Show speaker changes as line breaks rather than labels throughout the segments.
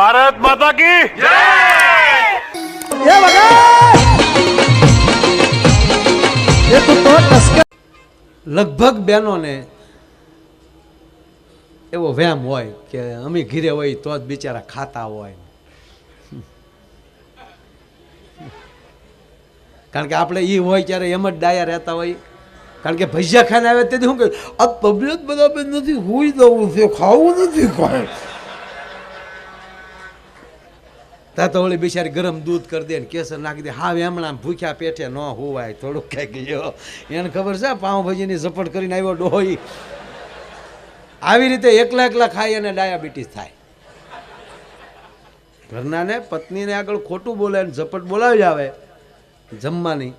ભારત માતા કી
લગભગ બહેનોને એવો વહેમ હોય કે અમે ઘીરે હોય તો જ બિચારા ખાતા હોય. કારણ કે આપણે એ હોય ત્યારે એમ જ ડાયા રહેતા હોય. કારણ કે ભજીયા ખાઈને આવે તેથી શું કહ્યું આ તબિયત બરાબર નથી, હોઈ જવું છે, ખાવું નથી કોઈ. ત્યાં તો ઓલી બિચારી ગરમ દૂધ કરી દે ને કેસર નાખી દે. હા એમણા ભૂખ્યા પેટે ન હોવાય, થોડુંક કંઈક ગયો એને ખબર છે, પાઉંભાજીની ઝપટ કરીને આવ્યો ડોહી. આવી રીતે એકલા એકલા ખાઈ અને ડાયાબિટીસ થાય. ઘરનાને, પત્નીને આગળ ખોટું બોલે ને ઝપટ બોલાવી આવે, જમવાની,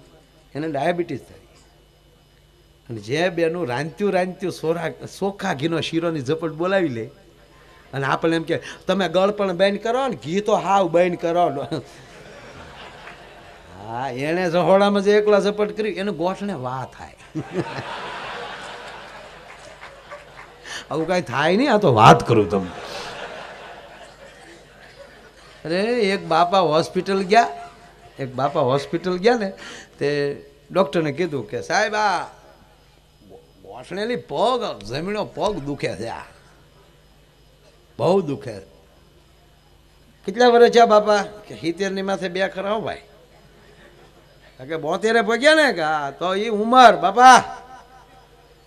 એને ડાયાબિટીસ થાય. અને જે બેનું રાંધ્યું રાંધ્યું સોરા સોખા ઘીનો શીરોની ઝપટ બોલાવી લે અને આપણે એમ કે, તમે ગળ પણ બેન કરો ને, ઘી તો હાવ બેન કરો. હા એણે રહોડામાં જે એકલા ઝપટ કરી, એને ગોઠને વા થાય. આવું કાંઈ થાય નહીં, આ તો વાત કરું તમને. અરે, એક બાપા હોસ્પિટલ ગયા, એક બાપા હોસ્પિટલ ગયા ને, તે ડૉક્ટરને કીધું કે, સાહેબ, આ ગોઠણેલી પગ, જમીનો પગ દુખે છે આ. બહુ દુખે કેટલા વર્ષ છે બાપા? કે સિત્તેરની માથે બે ખરા ભાઈ. કે બોતેરે પગ્યા ને? કે તો એ ઉંમર, બાપા.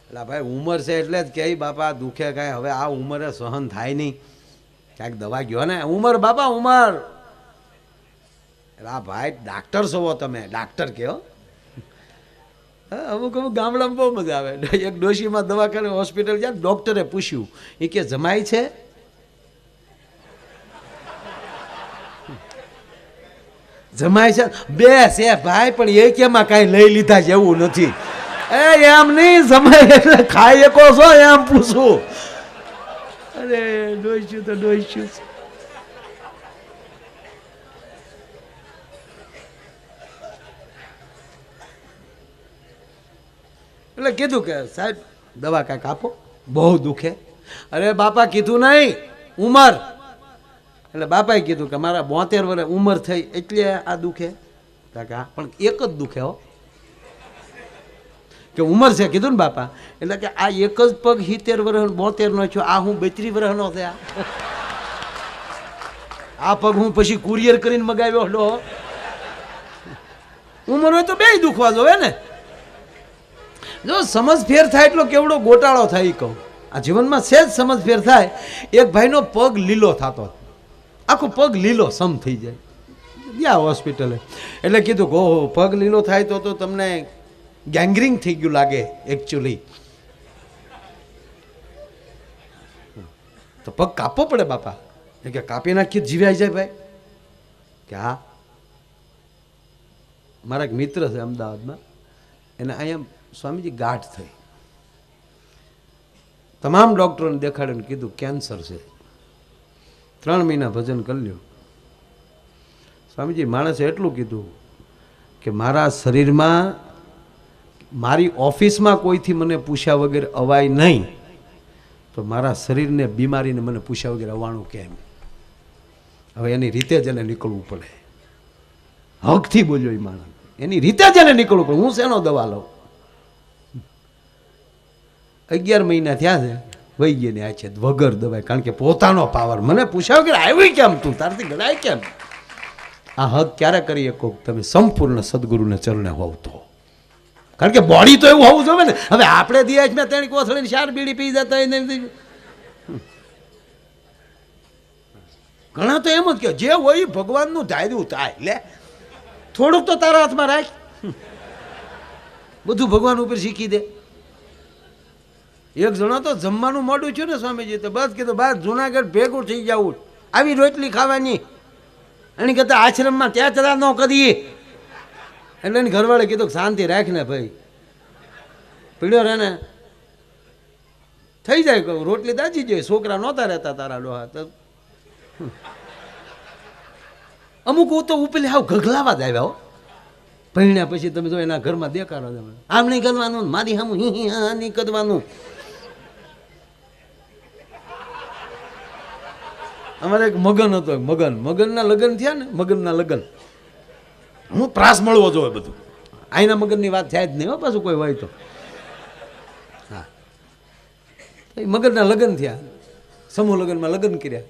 એટલે ભાઈ ઉંમર છે એટલે જ કે બાપા દુખે કાંઈ હવે આ ઉંમરે સહન થાય નહીં. ક્યાંક દવા ગયો ને? ઉંમર, બાપા, ઉંમર. આ ભાઈ ડાક્ટર છો તમે, ડાક્ટર કહો અમુક અમુક ગામડામાં બહુ મજા આવે. એક ડોશીમાં દવાખાને હોસ્પિટલ ગયા ડૉક્ટરે પૂછ્યું. એ કે જમાય છે? જમાય છે. બે છે ભાઈ, પણ એ કેમાં કાંઈ લઈ લીધા જેવું નથી. એ એમ નહીં જમાય, એટલે ખાઈ શકો છો? એમ પૂછું. અરે, ડોઈશું તો ડોઈશું. એટલે કીધું કે, સાહેબ, દવા કાંઈક આપો. બહુ દુખે. અરે બાપા, કીધું નહીં. ઉંમર એટલે બાપાએ કીધું કે મારા બોતેર વર્ષ ઉંમર થઈ એટલે આ દુખે. કાકા પણ એક જ દુખે હો. કે ઉંમર છે, કીધું ને બાપા. એટલે કે આ એક જ પગ સિત્તેર વર્ષ બોતેરનો છું આ હું બેત્રીસ વર્ષનો થયા. આ પગ હું પછી કુરિયર કરીને મગાવ્યો હલો ઉંમર હોય તો બે દુખવા જોવે ને? જો સમજ ફેર થાય એટલો કેવડો ગોટાળો થાય એ કહું. આ જીવનમાં સહેજ સમજ ફેર થાય. એક ભાઈનો પગ લીલો થતો. આખો પગ લીલો સમ થઈ જાય. ગયા હોસ્પિટલે. એટલે કીધું કે, ઓહો, પગ લીલો થાય તો તો તમને ગેંગરિંગ થઈ ગયું લાગે એકચ્યુઅલી તો પગ કાપવો પડે બાપા. કે કાપી નાખીએ જીવાઈ જાય ભાઈ. કે, હા. મારા એક મિત્ર છે અમદાવાદમાં. એને અહીંયા સ્વામીજી ગાંઠ થઈ. તમામ ડૉક્ટરોને દેખાડ્યું ને કીધું, કેન્સર છે. ત્રણ મહિના ભજન કરી લ્યો. સ્વામીજી, માણસે એટલું કીધું કે મારા શરીરમાં, મારી ઓફિસમાં કોઈથી મને પૂછ્યા વગર અવાય નહીં, તો મારા શરીરને બીમારીને મને પૂછ્યા વગર અવાણું કેમ? હવે એની રીતે જ એને નીકળવું પડે. હકથી બોલ્યો એ માણસ. એની રીતે જ એને નીકળવું પડે. હું શેનો દવા લઉં? અગિયાર મહિના થયા છે. વહી ગઈ ને આ છે વગર દવાઈ કારણ કે પોતાનો પાવર. મને પૂછાવ કે આવી કેમ તું? તારથી ગણાય કેમ? આ હક ક્યારે કરી શકો તમે સંપૂર્ણ સદગુરુને ચરણે હોવ તો. કારણ કે બોડી તો એવું હોવું જોઈએ ને. હવે આપણે દિયા મેં ત્રણ કોથળીને ચાર બીડી પી જતા હોય ઘણા તો એમ જ કે જે હોય ભગવાનનું ધાર્યું થાય. લે, થોડુંક તો તારા હાથમાં રાખ. બધું ભગવાન ઉપર શીખી દે. એક જણો તો જમવાનું મોડું છું ને સ્વામીજી, તો બસ કીધું, બસ જુનાગઢ ભેગું થઈ જવું આવી રોટલી ખાવાની. એની કહેતા, આશ્રમમાં ત્યાં ન કરીએ. એટલે એને ઘરવાળે કીધું, શાંતિ રાખ ને ભાઈ. પીડ્યો રે ને, થઈ જાય રોટલી દાજી જાય છોકરા નહોતા રહેતા તારા ડોહા, તો અમુક તો ઉપલી આવ ગગલાવા જ આવ્યા હો. ભણ્યા પછી તમે જો એના ઘરમાં દેખાડો તમે. આમ નહીં કરવાનું, મારી સામું હી હી હા નહીં કરવાનું. અમારે એક મગન હતો મગન. મગનના લગ્ન થયા ને મગનના લગ્ન. હું પ્રાસ મળવો જોઈએ બધું. આઈના મગનની વાત થાય જ નહીં હો પાછું કોઈ હોય તો. હા. એ મગનના લગ્ન થયા. સમૂહ લગ્નમાં લગ્ન કર્યા.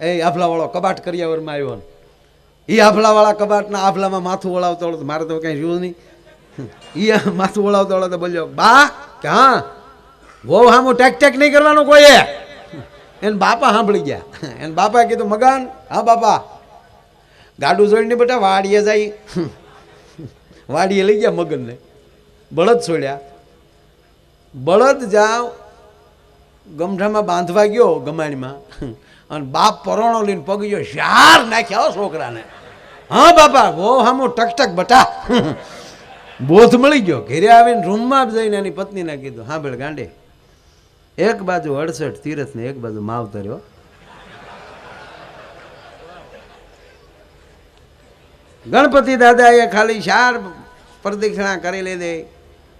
એ આફલાવાળો કબાટ કરિયાવરમાં આવ્યો ને. એ આફલાવાળા કબાટના આફલામાં માથું વળાવતો હતો મારે તો કાંઈ રહ્યું નહીં. એ માથું વળાવતો હતો તો બોલ્યો બા કે હા વહુ હામો ટેક ટેક નહીં કરવાનું કોઈએ એને બાપા સાંભળી ગયા. એને બાપાએ કીધું, મગન, હા બાપા. ગાડું જોઈને બેટા વાડીએ જાય. વાડીએ લઈ ગયા મગનને. બળદ છોડ્યા. બળદ જાવ ગમઠામાં બાંધવા ગયો ગમાણીમાં, અને બાપ પરોણો લઈને પગ ગયો શાર નાખ્યા છોકરાને. હા બાપા બહુ હામો ટક ટક બટા. બોધ મળી ગયો. ઘેરે આવીને રૂમમાં જઈને એની પત્નીને કીધું, હા ભેળ ગાંડે. એક બાજુ અડસઠ તીરથ ને એક બાજુ માવતર્યો ગણપતિ દાદાએ ખાલી ચાર પ્રદક્ષિણા કરી લીધી.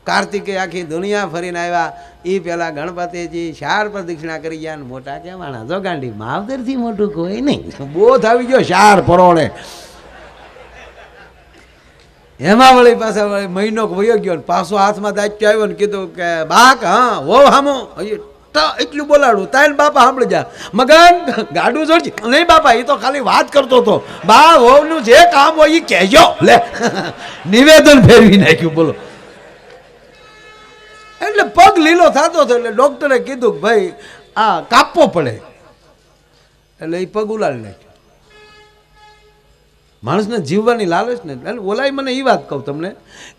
કાર્તિકે આખી દુનિયા ફરીને આવ્યા. એ પેલા ગણપતિજી ચાર પ્રદક્ષિણા કરી ગયા મોટા કહેવાના. જો ગાંડી માવતરથી મોટું કોઈ નહીં. બોધ આવી ગયો ચાર પરોણે. એમાં વળી પાછા મહિનો વયો ગયો ને પાછો હાથમાં દાચ્યો આવ્યો ને કીધું કે, બાક, હા વો હામો. એટલું બોલાડું. તાઈને બાપા સાંભળી જા મગન, ગાડું જોડજે. નહીં બાપા એ તો ખાલી વાત કરતો હતો. બા, વહુનું જે કામ હોય એ કહેજો. લે. નિવેદન ફેરવી નાખ્યું, બોલો. એટલે પગ લીલો થતો હતો એટલે ડોક્ટરે કીધું કે, ભાઈ, આ કાપવો પડે. એટલે એ પગ ઉલાડી નાખ્યો. માણસને જીવવાની લાલચ ને એટલે ઓલાય મને એ વાત કહું તમને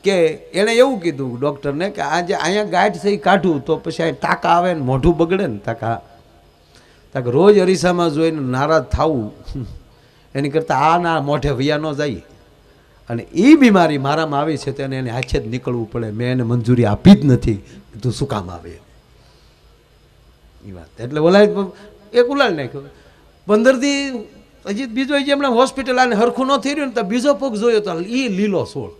કે એણે એવું કીધું ડૉક્ટરને કે આજે અહીંયા ગાંઠ થઈ કાઢું, તો પછી અહીંયા ટાંકા આવે ને મોઢું બગડે ને ટાંકા. તાકે રોજ અરીસામાં જોઈને નારાજ થવું. એની કરતાં આ ના મોઢે વૈયા ન જાય. અને એ બીમારી મારામાં આવી છે તેને એને હાથે જ નીકળવું પડે. મેં એને મંજૂરી આપી જ નથી તું શું કામ આવે. એ વાત. એટલે ઓલા એક ઉલાલ નાખ્યો. પંદરથી હજી બીજો જે હમણાં હોસ્પિટલ આને હરખું ન થઈ રહ્યું ને તો બીજો પગ જોયો તો એ લીલો સોળ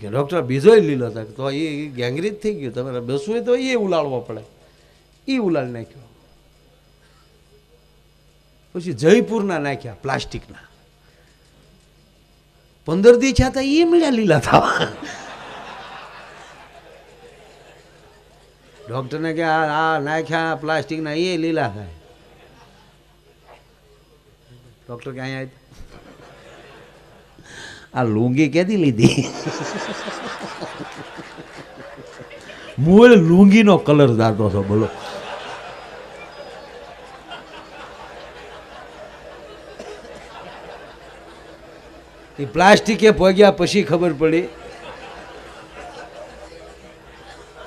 કે, ડૉક્ટર, બીજો લીલો થાય તો એ ગેંગરીજ થઈ ગયું. તમારે બેસવું તો એ ઉલાળવો પડે. એ ઉલાળ નાખ્યો. પછી જયપુરના નાખ્યા, પ્લાસ્ટિકના. પંદર દી છતાં એ મળ્યા લીલા થવા. ડૉક્ટરને કે, આ નાખ્યા પ્લાસ્ટિકના એ લીલા થાય. ડૉક્ટર કે અહીંયા આ લુંગી કેદી લીધી? મૂળ લુંગીનો કલર દાટો છો, બોલો. એ પ્લાસ્ટિકે પગ્યા પછી ખબર પડી.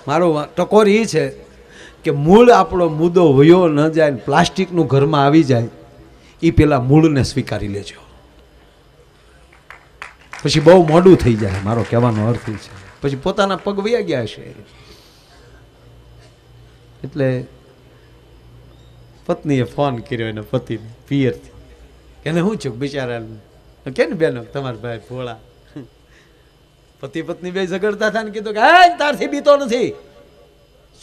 મારો ટકોર એ છે કે મૂળ આપણો મુદ્દો વયો ન જાય પ્લાસ્ટિકનું ઘરમાં આવી જાય. એ પેલા મૂળને સ્વીકારી લેજો. પછી બહુ મોડું થઈ જાય, મારો કહેવાનો અર્થ છે. પછી પોતાના પગ વયા ગયા છે. એટલે પત્નીએ ફોન કર્યો એને પતિને પિયરથી. એને શું છું બિચારા કે ને બેનો? તમારા ભાઈ ભોળા. પતિ પત્ની બે ઝઘડતા હતા ને કીધું કે, હે, તારથી બીતો નથી.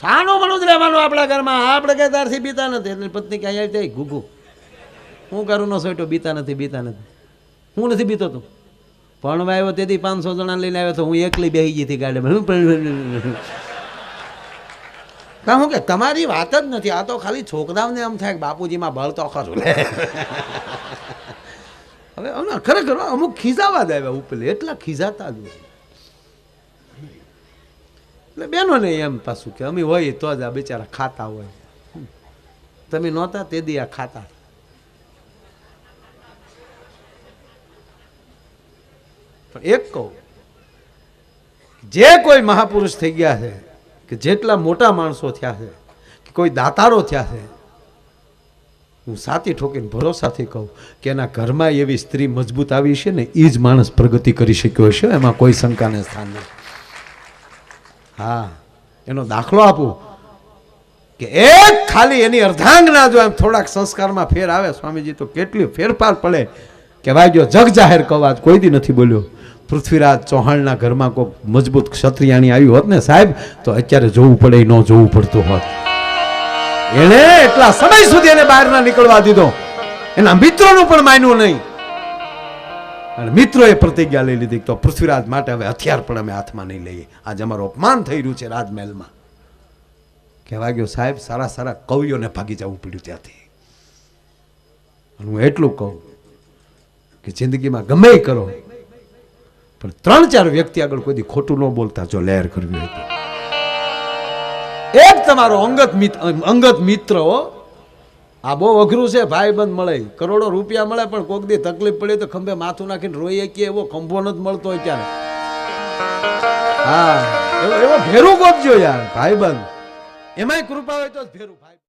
સાનું મનું જ રહેવાનું આપણા ઘરમાં? આપણે કઈ તારથી બીતા નથી. એટલે પત્ની ક્યાંય આવી જાય ઘૂઘું હું કરું નો સોટો, બીતા નથી બીતા નથી. હું નથી બીતો તું. ભણવા આવ્યો તેથી પાંચસો જણા લઈને આવ્યો તો હું એકલી બેસી ગઈ હતી ગાડીમાં. કાં હું કે તમારી વાત જ નથી, આ તો ખાલી છોકરાઓને એમ થાય કે બાપુજીમાં બળ તો ખરું લે હવે હમણાં ખરેખર અમુક ખીજાવા જ આવ્યા ઉપલે એટલા ખીજાતા જ હોય એટલે બેનો ને એમ પાછું કે અમે હોય તો જ આ બિચારા ખાતા હોય. તમે નહોતા, તે દી આ ખાતા પણ એક કહું, જે કોઈ મહાપુરુષ થઈ ગયા છે, કે જેટલા મોટા માણસો થયા છે, કે કોઈ દાતારો થયા છે, હું સાથી ઠોકીને ભરોસાથી કહું કે એના ઘરમાં એવી સ્ત્રી મજબૂત આવી છે ને એ જ માણસ પ્રગતિ કરી શક્યો હશે, એમાં કોઈ શંકાને સ્થાન નથી હા, એનો દાખલો આપું કે એક ખાલી એની અર્ધાંગના જો એમ થોડાક સંસ્કારમાં ફેર આવે, સ્વામીજી, તો કેટલી ફેરફાર પડે. કે ગયો જગ જાહેર કવાજ કોઈ દી નથી બોલ્યો. પૃથ્વીરાજ ચૌહાણના ઘરમાં કોઈ મજબૂત ક્ષત્રિયાણી આવી હોત ને સાહેબ, તો અત્યારે જોવું પડે ન જોવું પડતું હોત. એણે એટલા સમય સુધી એને બહાર ના નીકળવા દીધો. એના મિત્રોનું પણ માન્યું નહીં. અને મિત્રોએ પ્રતિજ્ઞા લઈ લીધી તો પૃથ્વીરાજ માટે હવે હથિયાર પણ અમે હાથમાં નહીં લઈએ. આજે અમારું અપમાન થઈ રહ્યું છે રાજમહેલમાં. કહેવા ગયો, સાહેબ, સારા સારા કવિઓને ભાગી જવું પડ્યું ત્યાંથી. હું એટલું કહું કે જિંદગીમાં ગમે કરો. પણ ત્રણ ચાર વ્યક્તિ આગળ કોઈ ખોટું ન બોલતા, જો લહેર કરવી હોય તો. એક તમારો અંગત અંગત મિત્ર આ બહુ અઘરું છે ભાઈ બંધ મળે, કરોડો રૂપિયા મળે, પણ કોક દી તકલીફ પડે તો ખંભે માથું નાખીને રોઈએ કે એવો ખંભો નથી મળતો હોય ત્યારે હા, એવો ભેરું ગોપજો યાર ભાઈ બંધ એમાંય કૃપા હોય તો ભેરું, ભાઈ